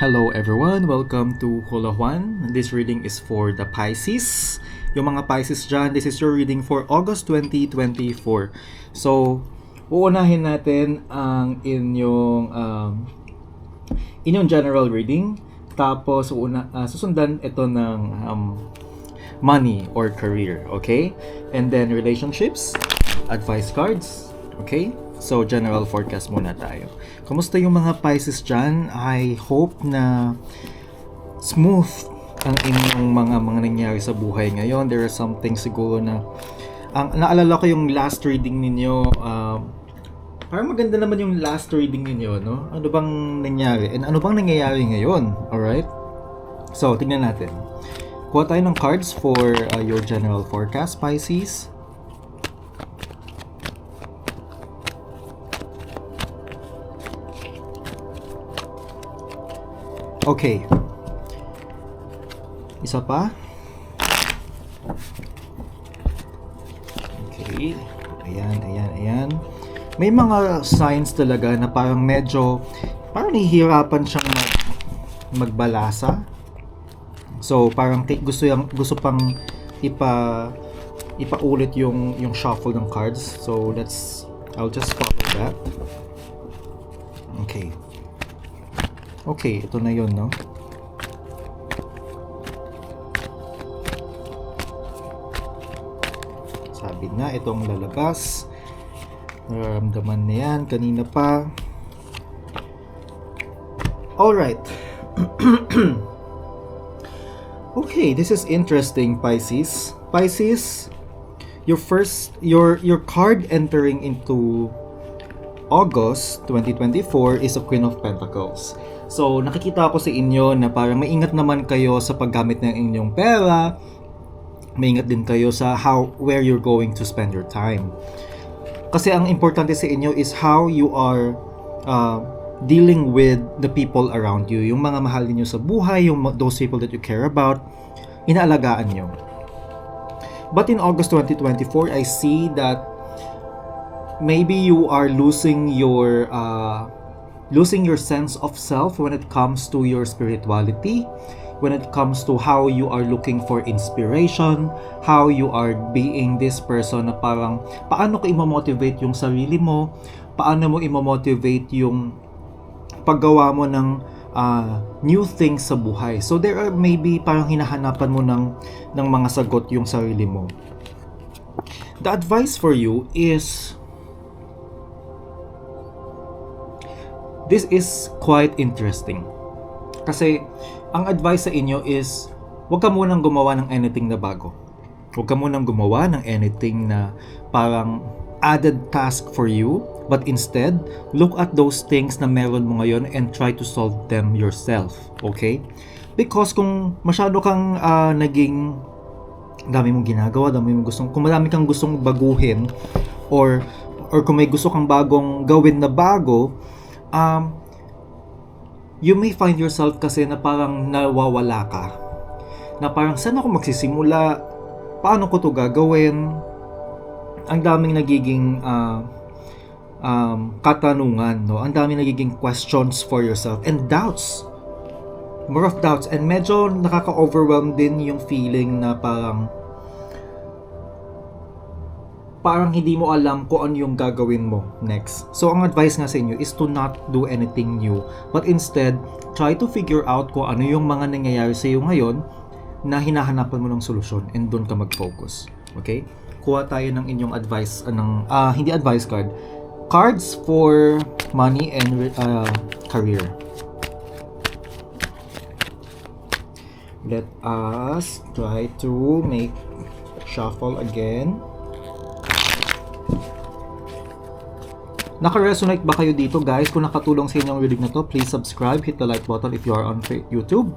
Hello everyone, welcome to Hula Juan. This reading is for the Pisces. Yung mga Pisces dyan, this is your reading for August 2024. So, uunahin natin ang inyong um, inyong general reading. Tapos, uuna, ah, susundan ito ng um, money or career, okay? And then relationships, advice cards, okay? So, general forecast muna tayo. Kumusta yung mga Pisces dyan? I hope na smooth ang inyong mga mga nangyari sa buhay ngayon. There are something siguro na ang naalala ko yung last reading ninyo um, parang maganda naman yung last reading ninyo, no? Ano bang nangyari? And ano bang nangyayari ngayon? Alright? So, tingnan natin. Kuha tayo ng cards for uh, your general forecast, Pisces. Okay. Isa pa. Okay. Ayan, ayan, ayan. May mga signs talaga na parang medyo parang nahihirapan siyang mag, magbalasa. So, parang gusto yang gusto pang ipa ipaulit yung yung shuffle ng cards. So, let's I'll just follow that. Okay. Okay, ito na yon no? Sabi na, itong lalabas. Nararamdaman na yan, kanina pa. Alright. okay, this is interesting, Pisces. Pisces, your first, your, your card entering into August 2024 is a Queen of Pentacles. So, nakikita ko sa inyo na parang maingat naman kayo sa paggamit ng inyong pera. Maingat din kayo sa how where you're going to spend your time. Kasi ang importante sa inyo is how you are uh, dealing with the people around you. Yung mga mahal niyo sa buhay, yung those people that you care about, inaalagaan nyo. But in August 2024, I see that maybe you are losing your uh, losing your sense of self when it comes to your spirituality when it comes to how you are looking for inspiration how you are being this person na parang paano ko imomotivate yung sarili mo? Paano mo imomotivate yung paggawa mo ng uh, new things sa buhay? So there are maybe parang hinahanapan mo ng ng mga sagot yung sarili mo. The advice for you is this is quite interesting. Kasi ang advice sa inyo is huwag ka munang gumawa ng anything na bago. Huwag ka munang gumawa ng anything na parang added task for you, but instead, look at those things na meron mo ngayon and try to solve them yourself. Okay? Because kung masyado kang ah, naging dami mong ginagawa, dami mong gustong, kung marami kang gustong baguhin or or kung may gusto kang bagong gawin na bago, um, you may find yourself kasi na parang nawawala ka. Na parang saan ako magsisimula? Paano ko to gagawin? Ang daming nagiging ah, um, katanungan, no? Ang daming nagiging questions for yourself and doubts. More of doubts and medyo nakaka-overwhelm din yung feeling na parang parang hindi mo alam kung ano yung gagawin mo next. So, ang advice nga sa inyo is to not do anything new, but instead, try to figure out kung ano yung mga nangyayari sa iyo ngayon na hinahanapan mo ng solusyon and doon ka mag-focus. Okay? Kuha tayo ng inyong advice, anong, ah, hindi advice card, cards for money and uh, career. Let us try to make shuffle again. Naka-resonate ba kayo dito guys? Kung nakatulong sa inyo ang reading na to, please subscribe, hit the like button if you are on YouTube,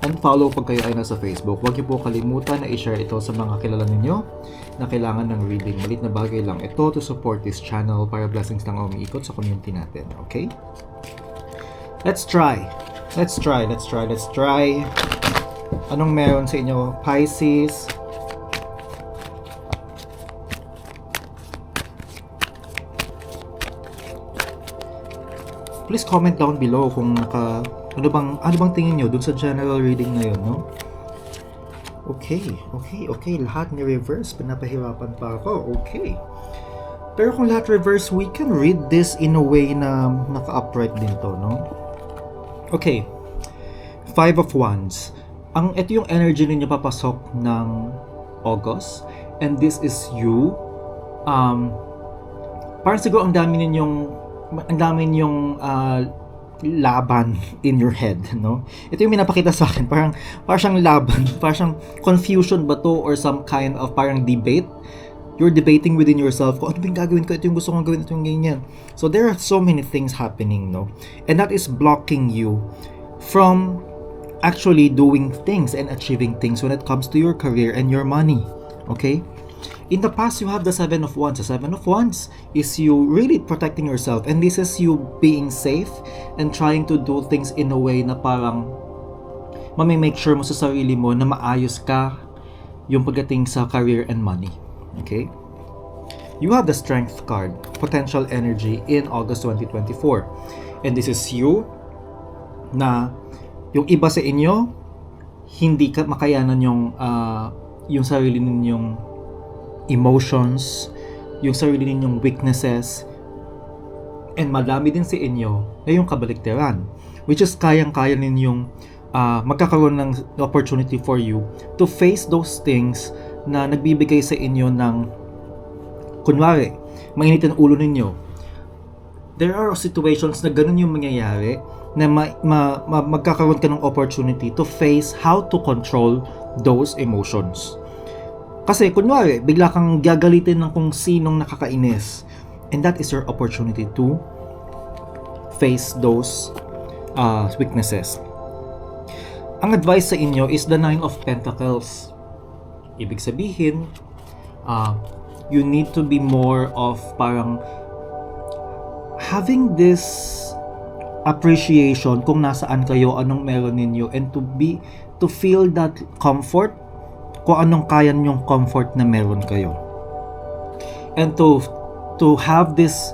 and follow pag kayo ay nasa Facebook. Huwag niyo po kalimutan na i-share ito sa mga kilala ninyo na kailangan ng reading. Malit na bagay lang ito to support this channel para blessings lang ang umiikot sa community natin. Okay? Let's try. Let's try, let's try, let's try. Anong meron sa inyo? Pisces, please comment down below kung naka Ano bang, ano bang tingin nyo dun sa general reading na yun, no? Okay, okay, okay. Lahat ni reverse. Pinapahirapan pa ako. Okay. Pero kung lahat reverse, we can read this in a way na naka-upright din to, no? Okay. Five of Wands. Ang, ito yung energy ninyo papasok ng August. And this is you. Um, parang siguro ang dami ninyong ang dami ninyong ah, laban in your head, no? Ito yung minapakita sa akin, parang parang siyang laban, parang siyang confusion ba to or some kind of parang debate. You're debating within yourself, kung ano ba yung gagawin ko, ito yung gusto kong gawin, ito yung ganyan. So there are so many things happening, no? And that is blocking you from actually doing things and achieving things when it comes to your career and your money. Okay? In the past, you have the Seven of Wands. The Seven of Wands is you really protecting yourself. And this is you being safe and trying to do things in a way na parang mamimake sure mo sa sarili mo na maayos ka yung pagdating sa career and money. Okay? You have the Strength card, potential energy in August 2024. And this is you na yung iba sa inyo hindi ka makayanan yung ah, yung sarili ninyong emotions, yung sarili ninyong weaknesses, and madami din sa inyo na yung kabaliktaran, which is kayang-kaya ninyong ah, magkakaroon ng opportunity for you to face those things na nagbibigay sa inyo ng kunwari, mainit ang ulo ninyo. There are situations na ganun yung mangyayari na ma- ma- ma- magkakaroon ka ng opportunity to face how to control those emotions. Kasi kunwari, bigla kang gagalitin ng kung sinong nakakainis. And that is your opportunity to face those uh, weaknesses. Ang advice sa inyo is the Nine of Pentacles. Ibig sabihin, uh, you need to be more of parang having this appreciation kung nasaan kayo, anong meron ninyo, and to be, to feel that comfort kung anong kaya nyong comfort na meron kayo. And to to have this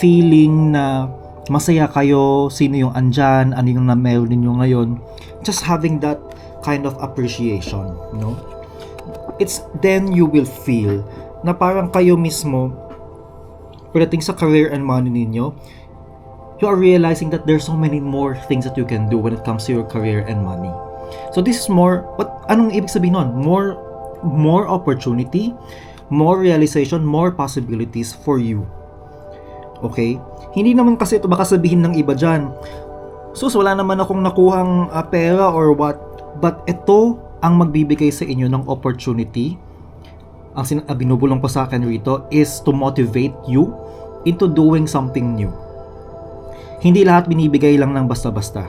feeling na masaya kayo, sino yung andyan, ano yung na meron ninyo ngayon. Just having that kind of appreciation, no? It's then you will feel na parang kayo mismo pagdating sa career and money ninyo, you are realizing that there's so many more things that you can do when it comes to your career and money. So this is more what anong ibig sabihin nun? More more opportunity, more realization, more possibilities for you. Okay? Hindi naman kasi ito baka sabihin ng iba dyan, sus wala naman akong nakuhang ah, pera or what, but ito ang magbibigay sa inyo ng opportunity. Ang sin- ah, binubulong pa sa akin rito is to motivate you into doing something new. Hindi lahat binibigay lang ng basta-basta.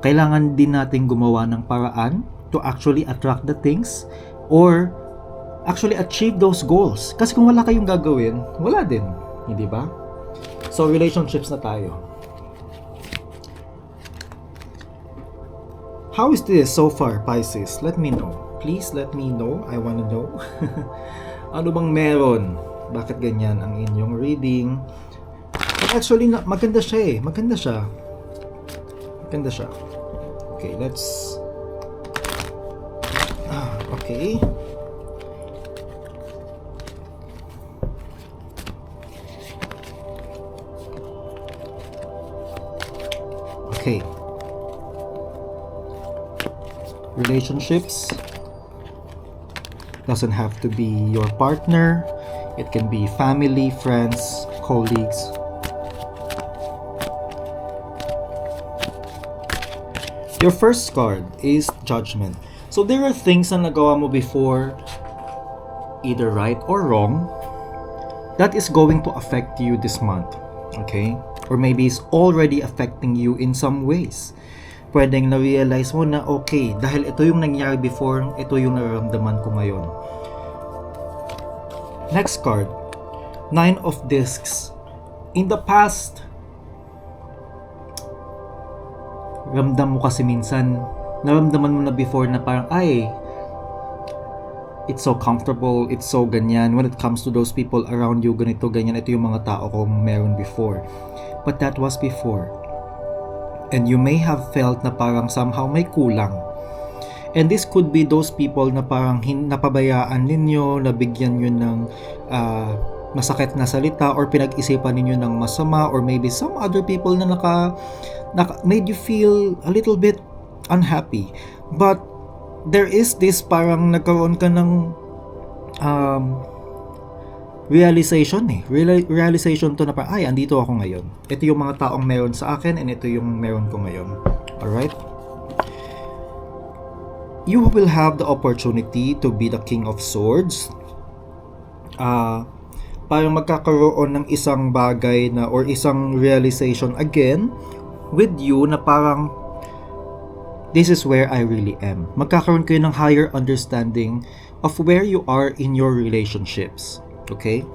Kailangan din natin gumawa ng paraan to actually attract the things or actually achieve those goals. Kasi kung wala kayong gagawin, wala din. Hindi ba? So, relationships na tayo. How is this so far, Pisces? Let me know. Please let me know. I wanna know. ano bang meron? Bakit ganyan ang inyong reading? Actually, maganda siya eh. Maganda siya. Maganda siya. Okay, let's... Ah, okay. Okay. Relationships doesn't have to be your partner. It can be family, friends, colleagues. Your first card is judgment. So there are things na nagawa mo before, either right or wrong, that is going to affect you this month. Okay? Or maybe it's already affecting you in some ways. Pwedeng na-realize mo na okay, dahil ito yung nangyari before, ito yung nararamdaman ko ngayon. Next card, Nine of Discs. In the past, ramdam mo kasi minsan, naramdaman mo na before na parang, ay, it's so comfortable, it's so ganyan. When it comes to those people around you, ganito, ganyan, ito yung mga tao kong meron before. But that was before. and you may have felt na parang somehow may kulang. And this could be those people na parang hin- napabayaan ninyo, nabigyan nyo ng ah, masakit na salita or pinag-isipan ninyo ng masama or maybe some other people na naka, naka made you feel a little bit unhappy. But there is this parang nagkaroon ka ng um, realization eh. Reali- realization to na parang, ay, andito ako ngayon. Ito yung mga taong meron sa akin and ito yung meron ko ngayon. Alright? You will have the opportunity to be the King of Swords. Ah, parang magkakaroon ng isang bagay na or isang realization again with you na parang this is where I really am. Magkakaroon kayo ng higher understanding of where you are in your relationships. Okay?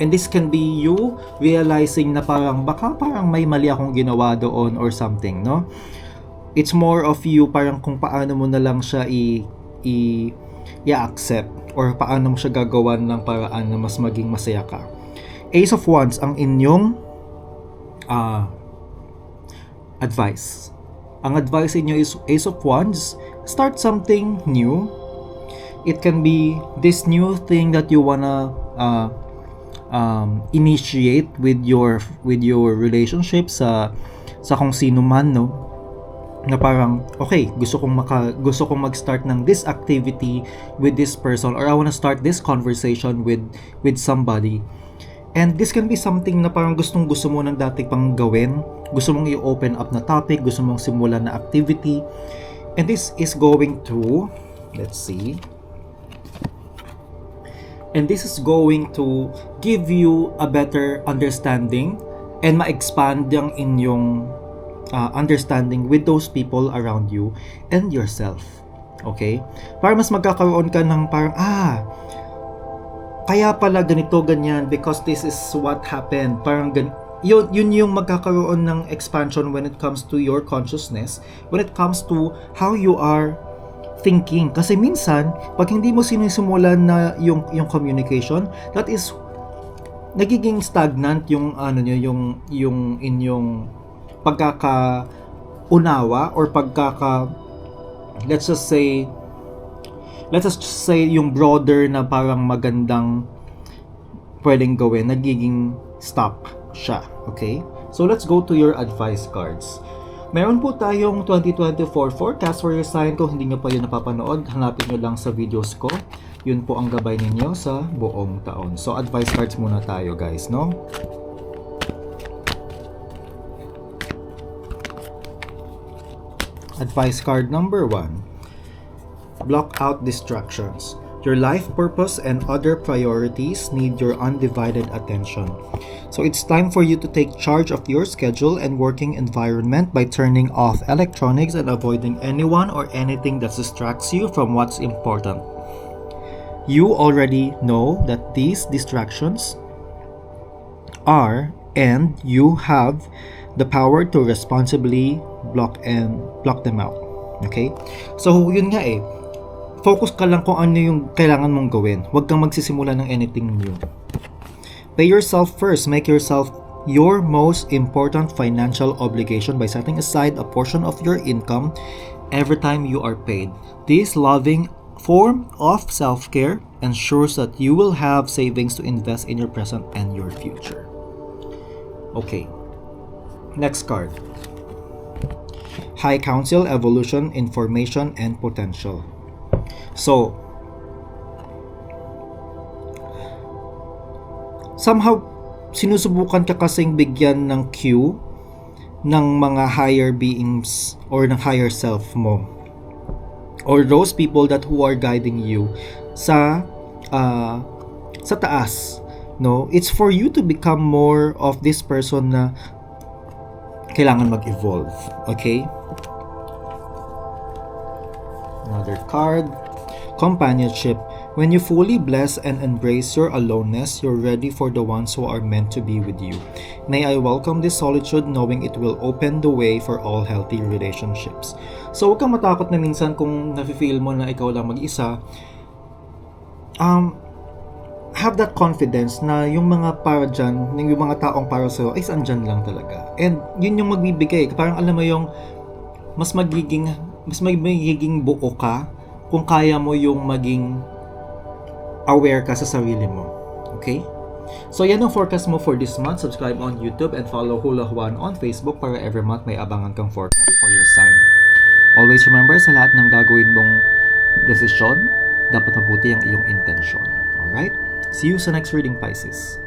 And this can be you realizing na parang baka parang may mali akong ginawa doon or something, no? It's more of you parang kung paano mo na lang siya i i i-accept or paano mo siya gagawan ng paraan na mas maging masaya ka. Ace of Wands ang inyong ah advice. Ang advice inyo is Ace of Wands, start something new. It can be this new thing that you wanna uh, um, initiate with your with your relationship sa sa kung sino man no na parang okay gusto kong maka gusto kong mag-start ng this activity with this person or I wanna start this conversation with with somebody. And this can be something na parang gustong gusto mo ng dati pang gawin. Gusto mong i-open up na topic gusto mong simulan na activity. And this is going to let's see. And this is going to give you a better understanding and ma-expand yung inyong uh, understanding with those people around you and yourself. Okay? Para mas magkakaroon ka ng parang, ah, kaya pala ganito, ganyan, because this is what happened. Parang gan yun, yun yung magkakaroon ng expansion when it comes to your consciousness, when it comes to how you are thinking. Kasi minsan, pag hindi mo sinisimulan na yung, yung communication, that is nagiging stagnant yung ano nyo, yung yung inyong pagkaka unawa or pagkaka let's just say let's just say yung broader na parang magandang pwedeng gawin nagiging stop siya okay? So let's go to your advice cards. Meron po tayong 2024 forecast for your sign. Kung hindi nyo pa yun napapanood hanapin nyo lang sa videos ko. Yun po ang gabay ninyo sa buong taon. So advice cards muna tayo guys no Advice card number one Block out distractions. Your life purpose and other priorities need your undivided attention. So it's time for you to take charge of your schedule and working environment by turning off electronics and avoiding anyone or anything that distracts you from what's important. You already know that these distractions are and you have the power to responsibly block and block them out. Okay? So, yun nga eh. Focus ka lang kung ano yung kailangan mong gawin. Huwag kang magsisimula ng anything new. Pay yourself first. Make yourself your most important financial obligation by setting aside a portion of your income every time you are paid. This loving form of self-care ensures that you will have savings to invest in your present and your future. Okay. Next card. High Council Evolution, Information, and Potential. So, somehow, sinusubukan ka kasing bigyan ng cue ng mga higher beings or ng higher self mo or those people that who are guiding you sa uh, sa taas no it's for you to become more of this person na kailangan mag-evolve okay? Another card. Companionship. When you fully bless and embrace your aloneness you're ready for the ones who are meant to be with you. May i welcome this solitude knowing it will open the way for all healthy relationships. So huwag kang matakot na minsan kung nafe-feel mo na ikaw lang mag-isa. Um have that confidence na yung mga para dyan, yung mga taong para sa'yo, ay andyan lang talaga. And yun yung magbibigay. Parang alam mo yung mas magiging mas magiging buo ka kung kaya mo yung maging aware ka sa sarili mo. Okay? So yan ang forecast mo for this month. Subscribe on YouTube and follow Hula Juan on Facebook para every month may abangan kang forecast for your sign. Always remember sa lahat ng gagawin mong desisyon, dapat mabuti ang iyong intention. See you sa next reading, Pisces.